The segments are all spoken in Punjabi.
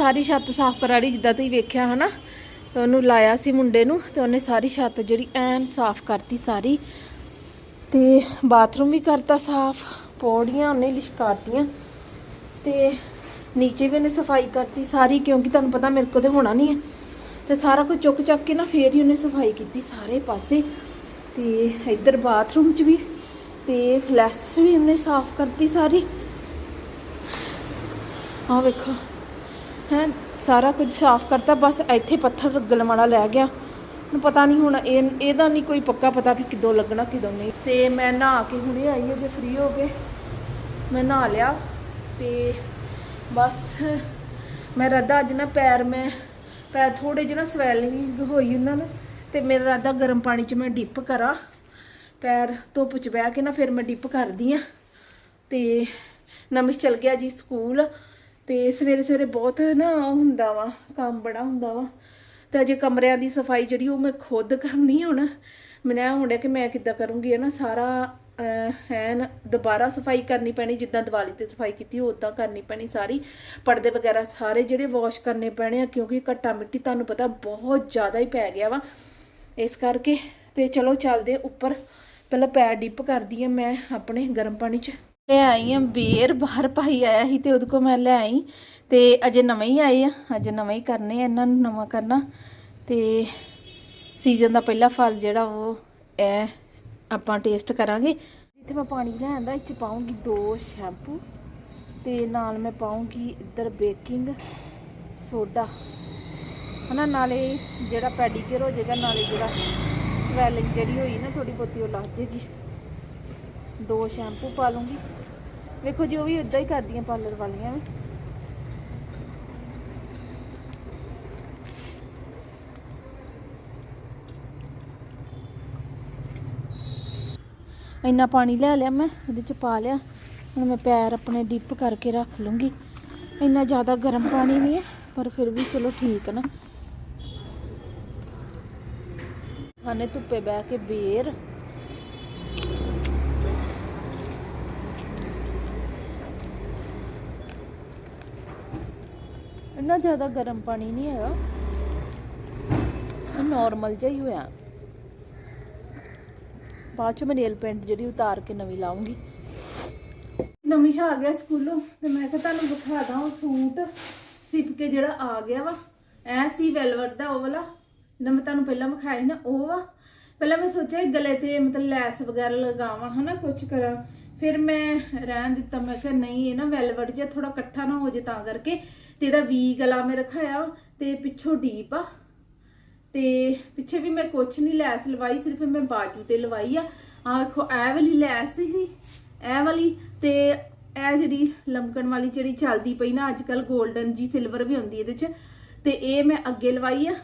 ਸਾਰੀ ਛੱਤ ਸਾਫ਼ ਕਰਾ ਲਈ ਜਿੱਦਾਂ ਤੁਸੀਂ ਵੇਖਿਆ ਹਨਾ, ਤੇ ਉਹਨੂੰ ਲਾਇਆ ਸੀ ਮੁੰਡੇ ਨੂੰ ਤੇ ਉਹਨੇ ਸਾਰੀ ਛੱਤ ਜਿਹੜੀ ਐਨ ਸਾਫ਼ ਕਰਤੀ ਸਾਰੀ ਤੇ ਬਾਥਰੂਮ ਵੀ ਕਰਤਾ ਸਾਫ਼, ਪੌੜੀਆਂ ਉਹਨੇ ਲਿਸ਼ਕਾਰਤੀਆਂ ਤੇ ਨੀਚੇ ਵੀ ਉਹਨੇ ਸਫ਼ਾਈ ਕਰਤੀ ਸਾਰੀ, ਕਿਉਂਕਿ ਤੁਹਾਨੂੰ ਪਤਾ ਮੇਰੇ ਕੋਲ ਤੇ ਹੋਣਾ ਨਹੀਂ ਹੈ। ਤੇ ਸਾਰਾ ਕੁਝ ਚੁੱਕ ਚੱਕ ਕੇ ਨਾ ਫੇਰ ਹੀ ਉਹਨੇ ਸਫ਼ਾਈ ਕੀਤੀ ਸਾਰੇ ਪਾਸੇ ਤੇ ਇੱਧਰ ਬਾਥਰੂਮ 'ਚ ਵੀ ਤੇ ਫਲੈਸ਼ ਵੀ ਉਹਨੇ ਸਾਫ਼ ਕਰਤੀ ਸਾਰੀ। ਆਹ ਵੇਖੋ। ਹੈ, ਸਾਰਾ ਕੁਝ ਸਾਫ਼ ਕਰਤਾ, ਬਸ ਇੱਥੇ ਪੱਥਰ ਲੱਗਣ ਵਾਲਾ ਰਹਿ ਗਿਆ। ਹੁਣ ਪਤਾ ਨਹੀਂ ਹੁਣ ਇਹ ਇਹਦਾ ਨਹੀਂ ਕੋਈ ਪੱਕਾ ਪਤਾ ਵੀ ਕਿਦੋਂ ਲੱਗਣਾ, ਕਿਦੋਂ ਨਹੀਂ। ਤੇ ਮੈਂ ਨਹਾ ਕੇ ਹੁਣੇ ਆਈ ਹਾਂ ਜੇ ਫ੍ਰੀ ਹੋ ਗਏ। ਮੈਂ ਨਹਾ ਲਿਆ ਤੇ ਬਸ ਮੈਂ ਰੱਦਾ ਅੱਜ ਨਾ ਪੈਰ ਮੈਂ ਪੈਰ ਥੋੜੇ ਜਿਹੇ ਨਾ ਸਵੈਲਿੰਗ ਹੋਈ ਉਹਨਾਂ ਨੂੰ ਤੇ ਮੇਰਾ ਰੱਦਾ ਗਰਮ ਪਾਣੀ 'ਚ ਮੈਂ ਡਿਪ ਕਰਾਂ। ਪੈਰ ਧੁੱਪ 'ਚ ਬਹਿ ਕੇ ਨਾ ਫਿਰ ਮੈਂ ਡਿਪ ਕਰਦੀ ਆ ਤੇ ਨਮਿਸ਼ ਚਲ ਗਿਆ ਜੀ ਸਕੂਲ। ਤੇ ਸਵੇਰੇ ਸਵੇਰੇ ਬਹੁਤ ਨਾ ਉਹ ਹੁੰਦਾ ਵਾ, ਕੰਮ ਬੜਾ ਹੁੰਦਾ ਵਾ। ਤੇ ਅਜੇ ਕਮਰਿਆਂ ਦੀ ਸਫ਼ਾਈ ਜਿਹੜੀ ਉਹ ਮੈਂ ਖੁਦ ਕਰਨੀ ਹੁਣ। ਮੈਨੂੰ ਇਹ ਹੁੰਦਾ ਕਿ ਮੈਂ ਕਿੱਦਾਂ ਕਰੂੰਗੀ, ਹੈ ਨਾ, ਸਾਰਾ ਐਨ ਦੁਬਾਰਾ ਸਫ਼ਾਈ ਕਰਨੀ ਪੈਣੀ, ਜਿੱਦਾਂ ਦੀਵਾਲੀ ਤੇ ਸਫ਼ਾਈ ਕੀਤੀ ਉਦਾਂ ਕਰਨੀ ਪੈਣੀ ਸਾਰੀ। ਪਰਦੇ ਵਗੈਰਾ ਸਾਰੇ ਜਿਹੜੇ ਵਾਸ਼ ਕਰਨੇ ਪੈਣੇ ਆ, ਕਿਉਂਕਿ ਘੱਟਾ ਮਿੱਟੀ ਤੁਹਾਨੂੰ ਪਤਾ ਬਹੁਤ ਜ਼ਿਆਦਾ ਹੀ ਪੈ ਗਿਆ ਵਾ। ਇਸ ਕਰਕੇ ਤੇ ਚਲੋ ਚੱਲਦੇ ਉੱਪਰ। ਪਹਿਲਾਂ ਪੈਰ ਡਿਪ ਕਰਦੀ ਆ ਮੈਂ ਆਪਣੇ ਗਰਮ ਪਾਣੀ 'ਚ। ਲੈ ਆਈ ਆ, ਬੇਰ ਬਾਹਰ ਭਾਈ ਆਇਆ ਸੀ ਤੇ ਉਹਦੇ ਕੋ ਮੈਂ ਲੈ ਆਈ। ਤੇ ਅਜੇ ਨਵੇਂ ਹੀ ਆਏ ਆ, ਅਜੇ ਨਵੇਂ ਹੀ ਕਰਨੇ ਆ ਇਹਨਾਂ ਨੂੰ, ਨਵਾਂ ਕਰਨਾ। ਤੇ ਸੀਜ਼ਨ ਦਾ ਪਹਿਲਾ ਫਲ ਜਿਹੜਾ ਉਹ ਇਹ ਆਪਾਂ ਟੇਸਟ ਕਰਾਂਗੇ। ਜਿੱਥੇ ਮੈਂ ਪਾਣੀ ਲੈਣ ਇਹ ਚ ਪਾਉਂਗੀ ਦੋ ਸ਼ੈਂਪੂ ਤੇ ਨਾਲ ਮੈਂ ਪਾਉਂਗੀ ਇੱਧਰ ਬੇਕਿੰਗ ਸੋਡਾ ਹਨਾ, ਨਾਲੇ ਜਿਹੜਾ ਪੈਡੀਕਿਉਰ ਹੋ ਜਾਏਗਾ ਨਾਲੇ ਜਿਹੜਾ ਸਵੈਲਿੰਗ ਜਿਹੜੀ ਹੋਈ ਨਾ ਥੋੜੀ ਬਹੁਤੀ ਉਹ ਲੱਗ ਜਾਏਗੀ ਦੋ ਸ਼ੈਂਪੂ ਪਾ ਲੂੰਗੀ। ਵੇਖੋ ਜੀ, ਉਹ ਵੀ ਉਦਾਂ ਹੀ ਕਰਦੀਆਂ ਪਾਰਲਰ ਵਾਲੀਆਂ ਵੀ। ਇੰਨਾ ਪਾਣੀ ਲੈ ਲਿਆ ਮੈਂ, ਇਹਦੇ ਚ ਪਾ ਲਿਆ। ਹੁਣ ਮੈਂ ਪੈਰ ਆਪਣੇ ਡਿਪ ਕਰਕੇ ਰੱਖ ਲੂੰਗੀ। ਇੰਨਾ ਜ਼ਿਆਦਾ ਗਰਮ ਪਾਣੀ ਨਹੀਂ ਹੈ, ਪਰ ਫਿਰ ਵੀ ਚਲੋ ਠੀਕ ਹੈ ਨਾ। ਖਾਣੇ ਧੁੱਪੇ ਬਹਿ ਕੇ ਬੇਰ। ਇੰਨਾ ਜ਼ਿਆਦਾ ਗਰਮ ਪਾਣੀ ਨਹੀਂ ਹੈਗਾ। ਨਾਰਮਲ ਜਿਹਾ ਹੀ ਹੋਇਆ। ਬਾਅਦ ਚ ਮੈਂ ਨੇਲ ਪੈਂਟ ਜਿਹੜੀ ਉਤਾਰ ਕੇ ਨਵੀਂ ਲਾਉਂਗੀ ਨਮਿਸ਼ਾ ਆ ਗਿਆ ਸਕੂਲੋਂ ਤੇ ਮੈਂ ਕਿਹਾ ਤੁਹਾਨੂੰ ਵਿਖਾ ਦਾਂ ਉਹ ਸੂਟ ਸਿਪ ਕੇ ਜਿਹੜਾ ਆ ਗਿਆ ਵਾ। ਐ ਸੀ ਵੈਲਵਟ ਦਾ ਉਹ ਵਾਲਾ। ਜਿਹੜਾ ਮੈਂ ਤੁਹਾਨੂੰ ਪਹਿਲਾਂ ਵਿਖਾਇਆ ਸੀ ਨਾ, ਉਹ ਵਾ। ਪਹਿਲਾਂ ਮੈਂ ਸੋਚਿਆ ਗਲੇ ਤੇ ਮਤਲਬ ਲੈਸ ਵਗੈਰਾ ਲਗਾਵਾਂ, ਹਨਾ ਕੁਝ ਕਰਾਂ। ਫਿਰ ਮੈਂ ਰਹਿਣ ਦਿੱਤਾ, ਮੈਂ ਕਿਹਾ ਨਹੀਂ, ਇਹ ਨਾ ਵੈਲਵਟ ਜਿਹਾ ਥੋੜਾ ਇਕੱਠਾ ਨਾ ਹੋ ਜੇ ਤਾਂ ਕਰਕੇ ਤੇ ਇਹਦਾ ਵੀ ਗਲਾ ਮੈਂ ਰਖਾਇਆ ਤੇ ਪਿੱਛੋਂ ਡੀਪ ਆ ਤੇ ਪਿੱਛੇ ਵੀ ਮੈਂ ਕੁਛ ਨਹੀਂ ਲੈਸ ਲਵਾਈ, ਸਿਰਫ ਮੈਂ ਬਾਜੂ ਤੇ ਲਵਾਈ ਆ। ਆ ਦੇਖੋ ਇਹ ਵਾਲੀ ਲੈਸ ਸੀ ਇਹ ਵਾਲੀ ਤੇ ਇਹ ਜਿਹੜੀ ਲਮਕਣ ਵਾਲੀ ਜਿਹੜੀ ਚੱਲਦੀ ਪਈ ਨਾ ਅੱਜ ਕੱਲ 골ਡਨ ਜੀ ਸਿਲਵਰ ਵੀ ਹੁੰਦੀ ਇਹਦੇ ਚ, ਤੇ ਇਹ ਮੈਂ ਅੱਗੇ ਲਵਾਈ ਆ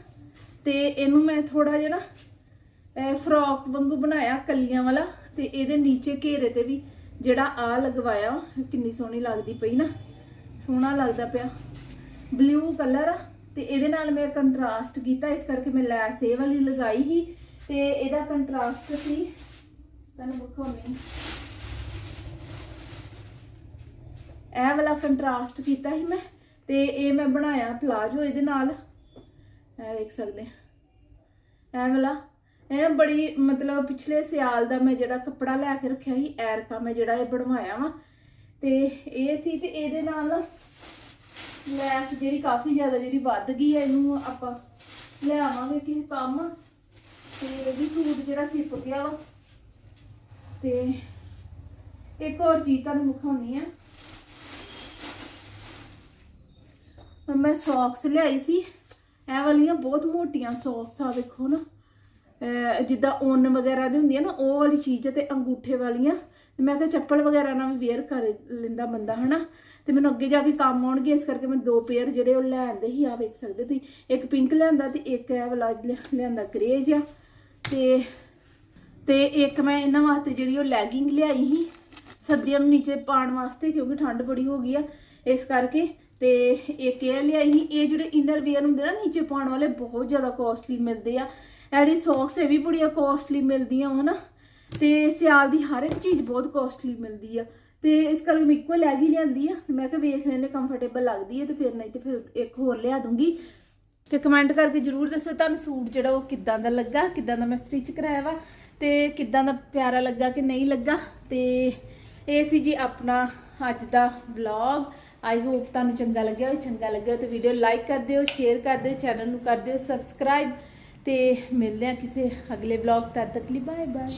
ਤੇ ਇਹਨੂੰ ਮੈਂ ਥੋੜਾ ਜਿਹਾ ਨਾ ਫਰੋਕ ਵਾਂਗੂ ਬਣਾਇਆ, ਕਲੀਆਂ ਵਾਲਾ ਤੇ ਇਹਦੇ ਨੀਚੇ ਘੇਰੇ ਤੇ ਵੀ ਜਿਹੜਾ ਆ ਲਗਵਾਇਆ, ਕਿੰਨੀ ਸੋਹਣੀ ਲੱਗਦੀ ਪਈ ਨਾ। ਸੋਹਣਾ ਲੱਗਦਾ ਪਿਆ। ਬਲੂ ਕਲਰ ਆ, ਤੇ ਇਹਦੇ ਨਾਲ ਮੈਂ ਕੰਟਰਾਸਟ ਕੀਤਾ, ਇਸ ਕਰਕੇ ਮੈਂ ਲੈਸ ਇਹ ਵਾਲੀ ਲਗਾਈ ਸੀ, ਤੇ ਇਹਦਾ ਕੰਟਰਾਸਟ ਸੀ। ਤੁਹਾਨੂੰ ਵਿਖਾਉਣੀ। ਇਹ ਵਾਲਾ ਕੰਟਰਾਸਟ ਕੀਤਾ ਸੀ ਮੈਂ, ਤੇ ਇਹ ਮੈਂ ਬਣਾਇਆ ਪਲਾਜੋ ਇਹਦੇ ਨਾਲ। ਇਹ ਵੇਖ ਸਕਦੇ ਆ। ਇਹ ਵਾਲਾ ਇਹ ਬੜੀ ਮਤਲਬ ਪਿਛਲੇ ਸਿਆਲ ਦਾ ਮੈਂ ਜਿਹੜਾ ਕੱਪੜਾ ਲੈ ਕੇ ਰੱਖਿਆ ਸੀ, ਐਰਕਾ ਮੈਂ ਜਿਹੜਾ ਇਹ ਬਣਵਾਇਆ ਵਾ। ਤੇ ਇਹ ਸੀ ਤੇ ਇਹਦੇ ਨਾਲ ਲੈਸ ਜਿਹੜੀ ਕਾਫੀ ਜ਼ਿਆਦਾ ਜਿਹੜੀ ਵੱਧ ਗਈ ਹੈ ਇਹਨੂੰ ਆਪਾਂ ਲਿਆਵਾਂਗੇ ਕਿਸੇ ਕੰਮ। ਤੇ ਇਹ ਵੀ ਸੂਟ ਜਿਹੜਾ ਸਿਪ ਗਿਆ ਵਾ। ਤੇ ਇੱਕ ਹੋਰ ਚੀਜ਼ ਤੁਹਾਨੂੰ ਵਿਖਾਉਣੀ ਆ। ਮੈਂ ਸੌਕਸ ਲਿਆਈ ਸੀ। ਇਹ ਵਾਲੀਆਂ ਬਹੁਤ ਮੋਟੀਆਂ ਸੌਕਸ ਆ, ਵੇਖੋ ਨਾ। ਜਿੱਦਾਂ ਓਨ ਵਗੈਰਾ ਦੀ ਹੁੰਦੀ ਆ ਨਾ, ਉਹ ਵਾਲੀ ਚੀਜ਼ ਤੇ ਅੰਗੂਠੇ ਵਾਲੀਆਂ। ਤੇ ਮੈਂ ਕਿਹਾ ਚੱਪਲ ਵਗੈਰਾ ਨਾਲ ਵੀ ਵੇਅਰ ਕਰ ਲੈਂਦਾ ਬੰਦਾ, ਹਨਾ? ਤੇ ਮੈਨੂੰ ਅੱਗੇ ਜਾ ਕੇ ਕੰਮ ਆਉਣਗੇ, ਇਸ ਕਰਕੇ ਮੈਂ ਦੋ ਪੇਅਰ ਜਿਹੜੇ ਉਹ ਲੈ ਆਂਦੇ ਸੀ ਆ ਵੇਖ ਸਕਦੇ ਤੁਸੀਂ। ਇੱਕ ਪਿੰਕ ਲਿਆਂਦਾ ਤੇ ਇੱਕ ਇਹ ਵਾਲਾ ਲਿਆ- ਲਿਆਂਦਾ ਗ੍ਰੇ ਜਿਹਾ। ਤੇ ਤੇ ਇੱਕ ਮੈਂ ਇਹਨਾਂ ਵਾਸਤੇ ਜਿਹੜੀ ਉਹ ਲੈਗਿੰਗ ਲਿਆਈ ਸੀ ਸਰਦੀਆਂ ਨੂੰ ਨੀਚੇ ਪਾਉਣ ਵਾਸਤੇ ਕਿਉਂਕਿ ਠੰਡ ਬੜੀ ਹੋ ਗਈ ਆ, ਇਸ ਕਰਕੇ ਤੇ ਇੱਕ ਇਹ ਲਿਆਈ ਸੀ, ਇਹ ਜਿਹੜੇ ਇਨਰ ਵੇਅਰ ਹੁੰਦੇ ਨਾ ਨੀਚੇ ਪਾਉਣ ਵਾਲੇ ਬਹੁਤ ਜ਼ਿਆਦਾ ਕੋਸਟਲੀ ਮਿਲਦੇ ਆ। ਐਡੀ ਸੌਕਸ ਇਹ ਵੀ ਬੜੀਆਂ ਕੋਸਟਲੀ ਮਿਲਦੀਆਂ ਹਨਾ। ਤੇ ਸਿਆਲ ਦੀ ਹਰ ਇੱਕ ਚੀਜ਼ ਬਹੁਤ ਕੋਸਟਲੀ ਮਿਲਦੀ ਆ। ਤੇ ਇਸ ਕਰਕੇ ਮੈਂ ਇੱਕੋ ਲੈ ਗਈ ਲਿਆਂਦੀ ਆ ਮੈਂ ਕਿਹਾ ਵੇਖ ਲੈਨੇ ਕੰਫਰਟੇਬਲ ਲੱਗਦੀ ਹੈ ਤੇ ਫਿਰ ਨਹੀਂ ਤੇ ਫਿਰ ਇੱਕ ਹੋਰ ਲਿਆ ਦੂੰਗੀ। ਤੇ ਕਮੈਂਟ ਕਰਕੇ ਜਰੂਰ ਦੱਸੋ ਤੁਹਾਨੂੰ ਸੂਟ ਜਿਹੜਾ ਉਹ ਕਿੱਦਾਂ ਦਾ ਲੱਗਾ, ਕਿੱਦਾਂ ਦਾ ਮੈਂ ਸਟਿਚ ਕਰਾਇਆ ਵਾ ਤੇ ਕਿੱਦਾਂ ਦਾ ਪਿਆਰਾ ਲੱਗਾ ਕਿ ਨਹੀਂ ਲੱਗਾ। ਤੇ ਇਹ ਸੀ ਜੀ ਆਪਣਾ ਅੱਜ ਦਾ ਵਲੌਗ ਆਈ ਹੋਪ ਤੁਹਾਨੂੰ ਚੰਗਾ ਲੱਗਿਆ ਹੋਵੇ, ਚੰਗਾ ਲੱਗਿਆ ਹੋਵੇ ਤੇ ਵੀਡੀਓ ਲਾਈਕ ਕਰ ਦਿਓ ਸ਼ੇਅਰ ਕਰ ਦਿਓ ਚੈਨਲ ਨੂੰ ਕਰ ਦਿਓ ਸਬਸਕ੍ਰਾਈਬ ਤੇ ਮਿਲਦੇ ਆ ਕਿਸੇ ਅਗਲੇ ਵਲੌਗ ਤਦ ਤੱਕ ਲਈ। Bye bye